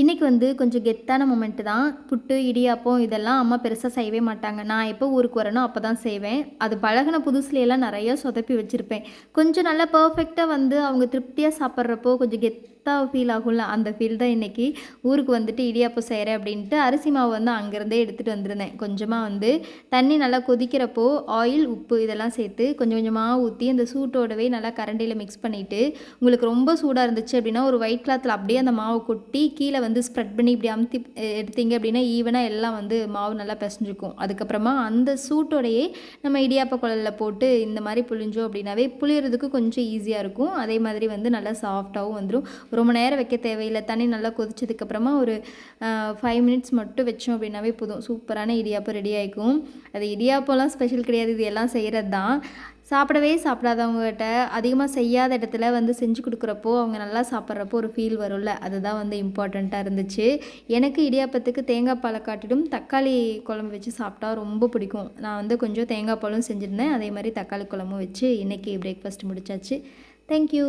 இன்றைக்கி வந்து கொஞ்சம் கெத்தான மொமெண்ட்டு தான். புட்டு இடியாப்பம் இதெல்லாம் அம்மா பெருசாக செய்யவே மாட்டாங்க. நான் எப்போ ஊருக்கு வரேனோ அப்போ தான் செய்வேன். அது பழகின புதுசுலையெல்லாம் நிறையா சொதப்பி வச்சுருப்பேன். கொஞ்சம் நல்லா பர்ஃபெக்டாக வந்து அவங்க திருப்தியாக சாப்பிட்றப்போ கொஞ்சம் கெத் கெத்தாக ஃபீல் ஆகும்ல அந்த ஃபீல் தான் இன்றைக்கி ஊருக்கு வந்துட்டு இடியாப்பம் செய்கிறேன் அப்படின்ட்டு அரிசி மாவு வந்து அங்கேருந்தே எடுத்துகிட்டு வந்திருந்தேன். கொஞ்சமாக வந்து தண்ணி நல்லா கொதிக்கிறப்போ ஆயில் உப்பு இதெல்லாம் சேர்த்து கொஞ்சம் கொஞ்சமாக ஊற்றி அந்த சூட்டோடவே நல்லா கரண்டியில் மிக்ஸ் பண்ணிவிட்டு உங்களுக்கு ரொம்ப சூடாக இருந்துச்சு அப்படின்னா ஒரு ஒயிட் கிளாத்தில் அப்படியே அந்த மாவை கொட்டி கீழே வந்து ஸ்ப்ரெட் பண்ணி இப்படி அமுத்தி எடுத்தீங்க அப்படின்னா ஈவனாக எல்லாம் வந்து மாவு நல்லா பிசைஞ்சுக்கும் அதுக்கப்புறமா அந்த சூட்டோடையே நம்ம இடியாப்ப குழலில் போட்டு இந்த மாதிரி புளிஞ்சோம் அப்படின்னாவே புளியறதுக்கு கொஞ்சம் ஈஸியாக இருக்கும். அதே மாதிரி வந்து நல்லா சாஃப்டாகவும் வந்துடும் ரொம்ப நேரம் வைக்க தேவையில்லை. தண்ணி நல்லா கொதிச்சதுக்கப்புறமா ஒரு ஃபைவ் மினிட்ஸ் மட்டும் வச்சோம் அப்படின்னாவே போதும். சூப்பரான இடியாப்பம் ரெடி ஆகிக்கும் அது இடியாப்பம்லாம் ஸ்பெஷல் கிடையாது. இது எல்லாம் செய்கிறது தான் சாப்பிடவே சாப்பிடாதவங்ககிட்ட அதிகமாக செய்யாத இடத்துல வந்து செஞ்சு கொடுக்குறப்போ அவங்க நல்லா சாப்பிட்றப்போ ஒரு ஃபீல் வரும்ல. அதுதான் வந்து இம்பார்ட்டண்ட்டாக இருந்துச்சு. எனக்கு இடியாப்பத்துக்கு தேங்காய் பாலை காட்டிலும் தக்காளி குழம்பு வச்சு சாப்பிட்டா ரொம்ப பிடிக்கும். நான் வந்து கொஞ்சம் தேங்காய் பாலும் செஞ்சுருந்தேன். அதே மாதிரி தக்காளி குழம்பும் வச்சு இன்றைக்கி பிரேக்ஃபாஸ்ட் முடிச்சாச்சு. தேங்க்யூ